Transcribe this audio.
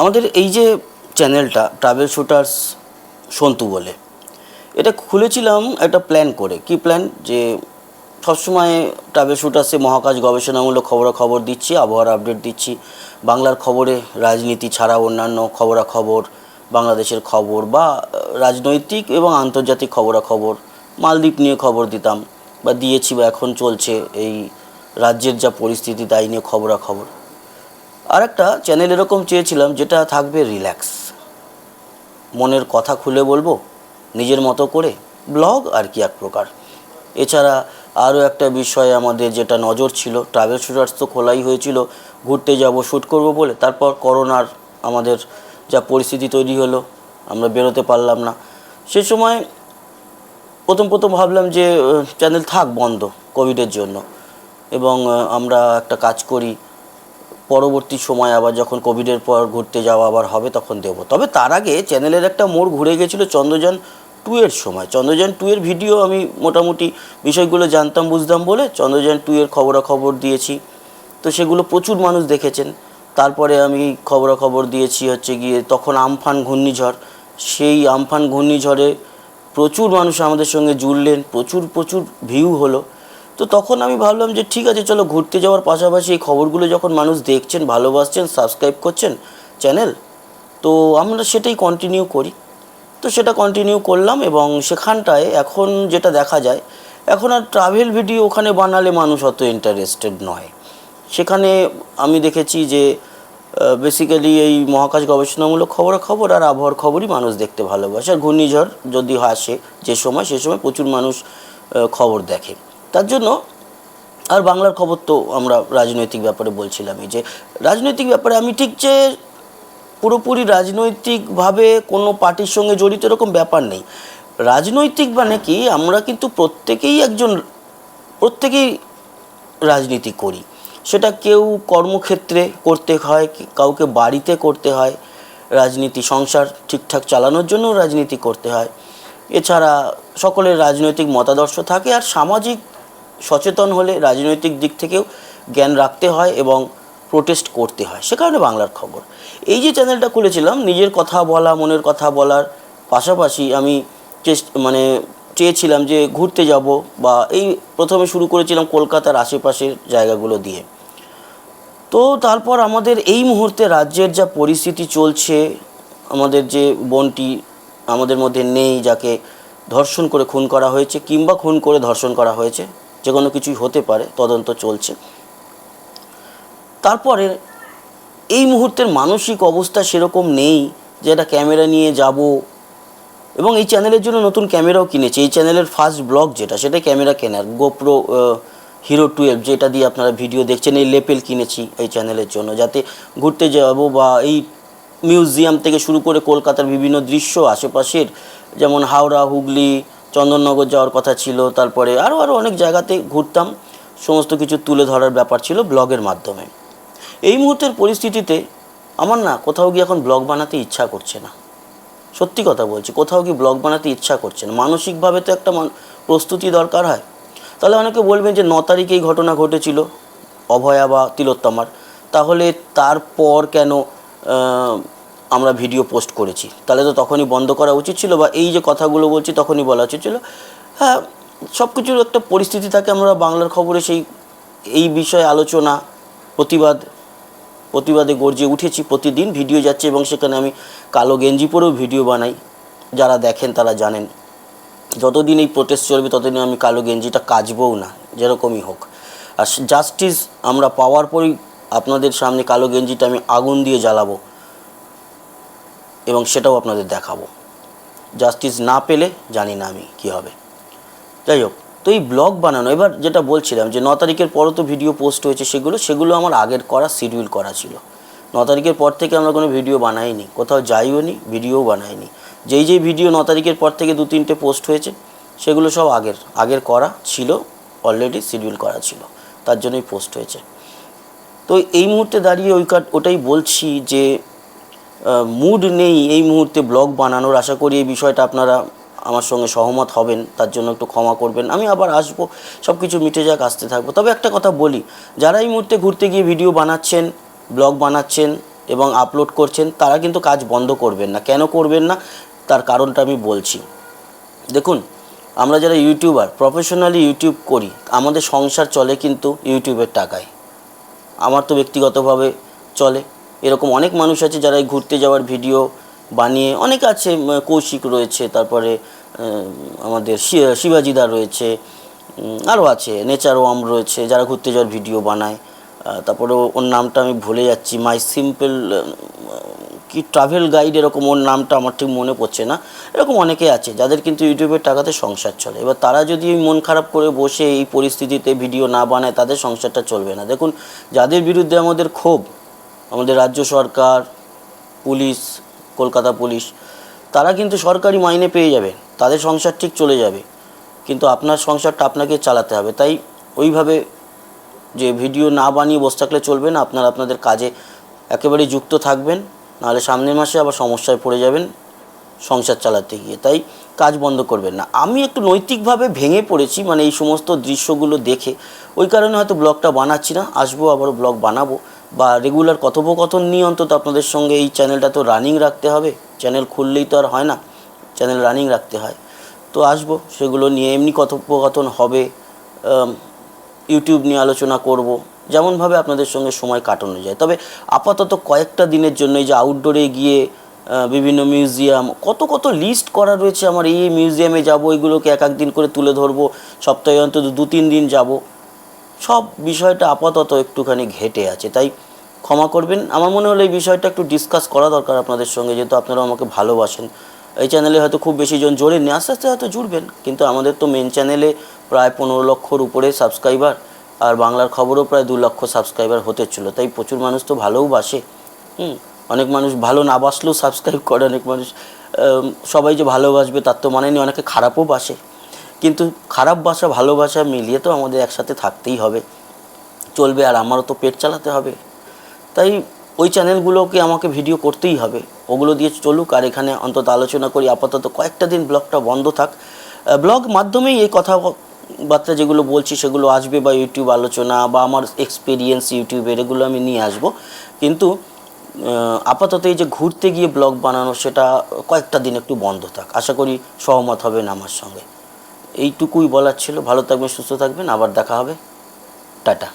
আমাদের এই যে চ্যানেলটা ট্রাভেল শুটার্স সন্তু বলে, এটা খুলেছিলাম একটা প্ল্যান করে। কি প্ল্যান যে সবসময় ট্রাভেল শুটার্সে মহাকাশ গবেষণামূলক খবরাখবর দিচ্ছি, আবহাওয়ার আপডেট দিচ্ছি। বাংলার খবরে রাজনীতি ছাড়া অন্যান্য খবরাখবর, বাংলাদেশের খবর বা রাজনৈতিক এবং আন্তর্জাতিক খবরাখবর, মালদ্বীপ নিয়ে খবর দিতাম বা দিয়েছি বা এখন চলছে এই রাজ্যের যা পরিস্থিতি, তাই নিয়ে খবরাখবর। আর একটা চ্যানেল এরকম চেয়েছিলাম যেটা থাকবে রিল্যাক্স মনের কথা খুলে বলব, নিজের মতো করে ব্লগ আর কি এক প্রকার। এছাড়া আরও একটা বিষয় আমাদের যেটা নজর ছিল ট্রাভেল শুটার্স তো খোলাই হয়েছিল, ঘুরতে যাব শ্যুট করব বলে, তারপর করোনার আমাদের যা পরিস্থিতি তৈরি হলো, আমরা বেরোতে পারলাম না। সে সময় প্রথম প্রথম ভাবলাম যে চ্যানেল থাক বন্ধ কোভিডের জন্য। এবং আমরা একটা কাজ করি পরবর্তী সময় আবার যখন কোভিডের পর ঘুরতে যাওয়া আবার হবে তখন দেব। তবে তার আগে চ্যানেলের একটা মোড় ঘুরে গেছিল চন্দ্রযান টু এর সময়। চন্দ্রযান টু এর ভিডিও আমি মোটামুটি বিষয়গুলো জানতাম, বুঝতাম বলে চন্দ্রযান টু এর খবরাখবর দিয়েছি। তো সেগুলো প্রচুর মানুষ দেখেছেন। তারপরে আমি খবরাখবর দিয়েছি হচ্ছে গিয়ে তখন আমফান ঘূর্ণিঝড়। সেই আমফান ঘূর্ণিঝড়ে প্রচুর মানুষ আমাদের সঙ্গে জুড়লেন, প্রচুর প্রচুর ভিউ হলো। তো তখন আমি ভাবলাম যে ঠিক আছে, চলো ঘুরতে যাওয়ার পাশাপাশি এই খবরগুলো যখন মানুষ দেখছেন, ভালোবাসছেন সাবস্ক্রাইব করছেন চ্যানেল তো আমরা সেটাই কন্টিনিউ করি। তো সেটা কন্টিনিউ করলাম এবং সেখানটায় এখন যেটা দেখা যায়, এখন আর ট্রাভেল ভিডিও ওখানে বানালে মানুষ অত ইন্টারেস্টেড নয়। সেখানে আমি দেখেছি যে বেসিক্যালি এই মহাকাশ গবেষণামূলক খবরাখবর আর আবহাওয়ার খবরই মানুষ দেখতে ভালোবাসে। আর ঘূর্ণিঝড় যদি আসে, যে সময়, সে সময় প্রচুর মানুষ খবর দেখে। তার জন্য আর বাংলার খবর তো আমরা রাজনৈতিক ব্যাপারে বলছিলামই যে রাজনৈতিক ব্যাপারে আমি ঠিক যে পুরোপুরি রাজনৈতিকভাবে কোনো পার্টির সঙ্গে জড়িত এরকম ব্যাপার নেই। রাজনৈতিক মানে কি? আমরা কিন্তু প্রত্যেকেই একজন, প্রত্যেকেই রাজনীতি করি। সেটা কেউ কর্মক্ষেত্রে করতে হয় কাউকে বাড়িতে করতে হয়, রাজনীতি, সংসার ঠিকঠাক চালানোর জন্য রাজনীতি করতে হয়। এছাড়া সকলের রাজনৈতিক মতাদর্শ থাকে আর সামাজিক সচেতন হলে রাজনৈতিক দিক থেকেও জ্ঞান রাখতে হয় এবং প্রোটেস্ট করতে হয়। সে কারণে বাংলার খবর। এই যে চ্যানেলটা খুলেছিলাম, নিজের কথা বলা, মনের কথা বলার পাশাপাশি আমি চেষ্ট মানে চেয়েছিলাম যে ঘুরতে যাব বা এই প্রথমে শুরু করেছিলাম কলকাতার আশেপাশের জায়গাগুলো দিয়ে। তো তারপর আমাদের এই মুহূর্তে রাজ্যের যা পরিস্থিতি চলছে, আমাদের যে বোনটি আমাদের মধ্যে নেই যাকে ধর্ষণ করে খুন করা হয়েছে কিংবা খুন করে ধর্ষণ করা হয়েছে যে কোনো কিছুই হতে পারে, তদন্ত চলছে। তারপরে এই মুহূর্তের মানসিক অবস্থা সেরকম নেই যে একটা ক্যামেরা নিয়ে যাব। এবং এই চ্যানেলের জন্য নতুন ক্যামেরাও কিনেছি। এই চ্যানেলের ফার্স্ট ব্লগ যেটা সেটা ক্যামেরা কেনার। গোপ্রো হিরো টুয়েলভ যেটা দিয়ে আপনারা ভিডিও দেখছেন, এই লেপেল কিনেছি এই চ্যানেলের জন্য। যাতে ঘুরতে যাব বা এই মিউজিয়াম থেকে শুরু করে কলকাতার বিভিন্ন দৃশ্য, আশেপাশের যেমন হাওড়া, হুগলি চন্দননগর যাওয়ার কথা ছিল, তারপরে আরও আরও অনেক জায়গাতে ঘুরতাম। সমস্ত কিছু তুলে ধরার ব্যাপার ছিল ব্লগের মাধ্যমে। এই মুহূর্তের পরিস্থিতিতে আমার না কোথাও গিয়ে এখন ব্লগ বানাতে ইচ্ছা করছে না। সত্যি কথা বলছি, কোথাও কি ব্লগ বানাতে ইচ্ছা করছে না। মানসিকভাবে তো একটা প্রস্তুতি দরকার হয়। তাহলে অনেকে বলবেন যে, ন তারিখে এই ঘটনা ঘটেছিল, অভয়া বা তিলোত্তমার। তাহলে তারপর কেন আমরা ভিডিও পোস্ট করেছি। তাহলে তো তখনই বন্ধ করা উচিত ছিল বা এই যে কথাগুলো বলছি তখনই বলা উচিত ছিল। হ্যাঁ সব কিছুর একটা পরিস্থিতি থাকে আমরা বাংলার খবরে সেই, এই বিষয়ে আলোচনা, প্রতিবাদ, প্রতিবাদে গর্জে উঠেছি, প্রতিদিন ভিডিও যাচ্ছে এবং সেখানে আমি কালো গেঞ্জি পরেও ভিডিও বানাই। যারা দেখেন তারা জানেন। যতদিন এই প্রোটেস্ট চলবে ততদিন আমি কালো গেঞ্জিটা কাচবও না, যেরকমই হোক। আর জাস্টিস আমরা পাওয়ার পরই আপনাদের সামনে কালো গেঞ্জিটা আমি আগুন দিয়ে জ্বালাবো। এবং সেটাও আপনাদের দেখাবো। জাস্টিস না পেলে জানি না আমি কী হবে। যাই হোক, তো এই ব্লগ বানানো, এবার যেটা বলছিলাম যে ন তারিখের পরও তো ভিডিও পোস্ট হয়েছে সেগুলো সেগুলো আমার আগের করা শিডিউল করা ছিল। ন তারিখের পর থেকে আমরা কোনো ভিডিও বানাইনি, কোথাও যাইও নি ভিডিওও বানাইনি। যেই যেই ভিডিও ন তারিখের পর থেকে দু তিনটে পোস্ট হয়েছে, সেগুলো সব আগের আগের করা ছিল অলরেডি শিডিউল করা ছিল, তার জন্যই পোস্ট হয়েছে। তো এই মুহূর্তে দাঁড়িয়ে ওই ওটাই বলছি যে মুড নেই এই মুহূর্তে ব্লগ বানানোর। আশা করি এই বিষয়টা আপনারা আমার সঙ্গে সহমত হবেন, তার জন্য একটু ক্ষমা করবেন। আমি আবার আসব সব কিছু মিটে যাক, আসতে থাকব। তবে একটা কথা বলি, যারা এই মুহূর্তে ঘুরতে গিয়ে ভিডিও বানাচ্ছেন ব্লগ বানাচ্ছেন এবং আপলোড করছেন, তারা কিন্তু কাজ বন্ধ করবেন না। কেন করবেন না? তার কারণটা আমি বলছি। দেখুন, আমরা যারা ইউটিউবার প্রফেশনালি ইউটিউব করি, আমাদের সংসার চলে কিন্তু ইউটিউবের টাকায়। আমার তো ব্যক্তিগতভাবে চলে। এরকম অনেক মানুষ আছে যারা ঘুরতে যাওয়ার ভিডিও বানিয়ে, অনেক আছে কৌশিক রয়েছে, তারপরে আমাদের শিবাজিদা রয়েছে আরও আছে, নেচার ওয়াম রয়েছে, যারা ঘুরতে যাওয়ার ভিডিও বানায়। তারপরে ওর নামটা আমি ভুলে যাচ্ছি, মাই সিম্পল কি ট্রাভেল গাইড এরকম ওর নামটা আমার ঠিক মনে পড়ছে না। এরকম অনেকে আছে যাদের কিন্তু ইউটিউবের টাকাতে সংসার চলে। এবার তারা যদি মন খারাপ করে বসে এই পরিস্থিতিতে ভিডিও না বানায়, তাদের সংসারটা চলবে না। দেখুন, যাদের বিরুদ্ধে আমাদের ক্ষোভ আমাদের রাজ্য সরকার, পুলিশ, কলকাতা পুলিশ, তারা কিন্তু সরকারি মাইনে পেয়ে যাবে। তাদের সংসার ঠিক চলে যাবে। কিন্তু আপনার সংসারটা আপনাকে চালাতে হবে। তাই ওইভাবে যে ভিডিও না বানিয়ে বসে থাকলে চলবে না, আপনারা আপনাদের কাজে একেবারেই যুক্ত থাকবেন। নাহলে সামনের মাসে আবার সমস্যায় পড়ে যাবেন সংসার চালাতে গিয়ে। তাই কাজ বন্ধ করবেন না। আমি একটু নৈতিকভাবে ভেঙে পড়েছি মানে এই সমস্ত দৃশ্যগুলো দেখে। ওই কারণে হয়তো ব্লগটা বানাচ্ছি না। আসব, আবারও ব্লগ বানাবো। বা রেগুলার কথোপকথন নিয়ে অন্তত আপনাদের সঙ্গে এই চ্যানেলটা তো রানিং রাখতে হবে। চ্যানেল খুললেই তো আর হয় না। চ্যানেল রানিং রাখতে হয়। তো আসব, সেগুলো নিয়ে এমনি কথোপকথন হবে ইউটিউব নিয়ে আলোচনা করব। যেমনভাবে আপনাদের সঙ্গে সময় কাটানো যায়। তবে আপাতত কয়েকটা দিনের জন্য এই যে আউটডোরে গিয়ে বিভিন্ন মিউজিয়াম কত কত লিস্ট করা রয়েছে আমার, এই মিউজিয়ামে যাব, এগুলোকে এক এক দিন করে তুলে ধরবো, সপ্তাহে অন্তত দু তিন দিন যাব। সব বিষয়টা আপাতত একটুখানি ঘেটে আছে, তাই ক্ষমা করবেন। আমার মনে হলো এই বিষয়টা একটু ডিসকাস করা দরকার আপনাদের সঙ্গে, যেহেতু আপনারা আমাকে ভালোবাসেন। এই চ্যানেলে হয়তো খুব বেশি জন জোরেননি, আস্তে আস্তে হয়তো জুড়বেন, কিন্তু আমাদের তো মেন চ্যানেলে প্রায় পনেরো লক্ষর উপরে সাবস্ক্রাইবার আর বাংলার খবরও প্রায় দু লক্ষ সাবস্ক্রাইবার হতে ছিল তাই প্রচুর মানুষ তো ভালোও বাসে। হুম, অনেক মানুষ ভালো না বাসলেও সাবস্ক্রাইব করে, অনেক মানুষ সবাই যে ভালোবাসবে তার তো মানে নেই, অনেকে খারাপও বাসে। কিন্তু খারাপ বাসা ভালোবাসা মিলিয়ে তো আমাদের একসাথে থাকতেই হবে। চলবে আর আমারও তো পেট চালাতে হবে। তাই ওই চ্যানেলগুলোকে আমাকে ভিডিও করতেই হবে? ওগুলো দিয়ে চলুক আর এখানে অন্তত আলোচনা করি। আপাতত কয়েকটা দিন ব্লগটা বন্ধ থাক। ব্লগ মাধ্যমেই এই কথাবার্তা যেগুলো বলছি সেগুলো আসবে বা ইউটিউব আলোচনা বা আমার এক্সপিরিয়েন্স ইউটিউবের এগুলো আমি নিয়ে আসব। কিন্তু আপাতত এই যে ঘুরতে গিয়ে ব্লগ বানানো সেটা কয়েকটা দিন একটু বন্ধ থাক। আশা করি সহমত হবেন আমার সঙ্গে। এইটুকুই বলার ছিল। ভালো থাকবেন সুস্থ থাকবেন। আবার দেখা হবে। টাটা।